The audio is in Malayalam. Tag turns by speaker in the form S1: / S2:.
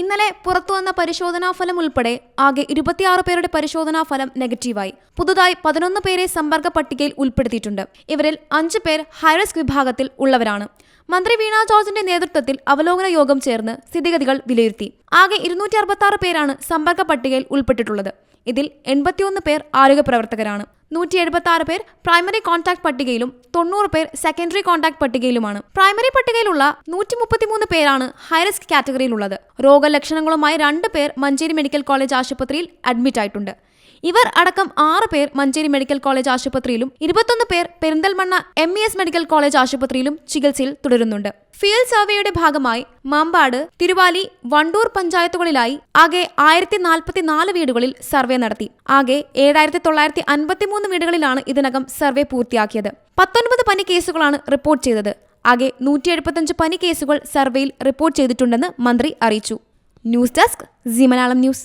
S1: ഇന്നലെ പുറത്തുവന്ന പരിശോധനാ ഫലം ഉൾപ്പെടെ ആകെ ഇരുപത്തിയാറ് പേരുടെ പരിശോധനാ ഫലം നെഗറ്റീവായി. പുതുതായി പതിനൊന്ന് പേരെ സമ്പർക്ക പട്ടികയിൽ ഉൾപ്പെടുത്തിയിട്ടുണ്ട്. ഇവരിൽ അഞ്ച് പേർ ഹൈറിസ്ക് വിഭാഗത്തിൽ ഉള്ളവരാണ്. മന്ത്രി വീണ ജോർജിന്റെ നേതൃത്വത്തിൽ അവലോകന യോഗം ചേർന്ന് സ്ഥിതിഗതികൾ വിലയിരുത്തി. ആകെ ഇരുന്നൂറ്റി അറുപത്തി പേരാണ് സമ്പർക്ക പട്ടികയിൽ ഉൾപ്പെട്ടിട്ടുള്ളത്. ഇതിൽ എൺപത്തിയൊന്ന് പേർ ആരോഗ്യ പ്രവർത്തകരാണ്. നൂറ്റി എഴുപത്തി ആറ് പേർ പ്രൈമറി കോൺടാക്ട് പട്ടികയിലും തൊണ്ണൂറ് പേർ സെക്കൻഡറി കോൺടാക്ട് പട്ടികയിലുമാണ്. പ്രൈമറി പട്ടികയിലുള്ള നൂറ്റി മുപ്പത്തിമൂന്ന് പേരാണ് ഹൈറിസ്ക് കാറ്റഗറിയിലുള്ളത് രോഗലക്ഷണങ്ങളുമായി രണ്ട് പേർ മഞ്ചേരി മെഡിക്കൽ കോളേജ് ആശുപത്രിയിൽ അഡ്മിറ്റ് ആയിട്ടുണ്ട്. ഇവർ അടക്കം ആറ് പേർ മഞ്ചേരി മെഡിക്കൽ കോളേജ് ആശുപത്രിയിലും ഇരുപത്തൊന്ന് പേർ Perinthalmanna M E S medical college ആശുപത്രിയിലും ചികിത്സയിൽ തുടരുന്നുണ്ട്. ഫീൽഡ് സർവേയുടെ ഭാഗമായി മാമ്പാട് തിരുവാലി വണ്ടൂർ പഞ്ചായത്തുകളിലായി ആകെ ആയിരത്തി നാൽപ്പത്തി നാല് വീടുകളിൽ സർവേ നടത്തി. ആകെ ഏഴായിരത്തി തൊള്ളായിരത്തി അൻപത്തിമൂന്ന് വീടുകളിലാണ് ഇതിനകം സർവേ പൂർത്തിയാക്കിയത്. പത്തൊൻപത് പനി കേസുകളാണ് റിപ്പോർട്ട് ചെയ്തത്. ആകെ നൂറ്റി എഴുപത്തഞ്ച് പനി കേസുകൾ സർവേയിൽ റിപ്പോർട്ട് ചെയ്തിട്ടുണ്ടെന്ന് മന്ത്രി അറിയിച്ചു. News desk Zee Malayalam news.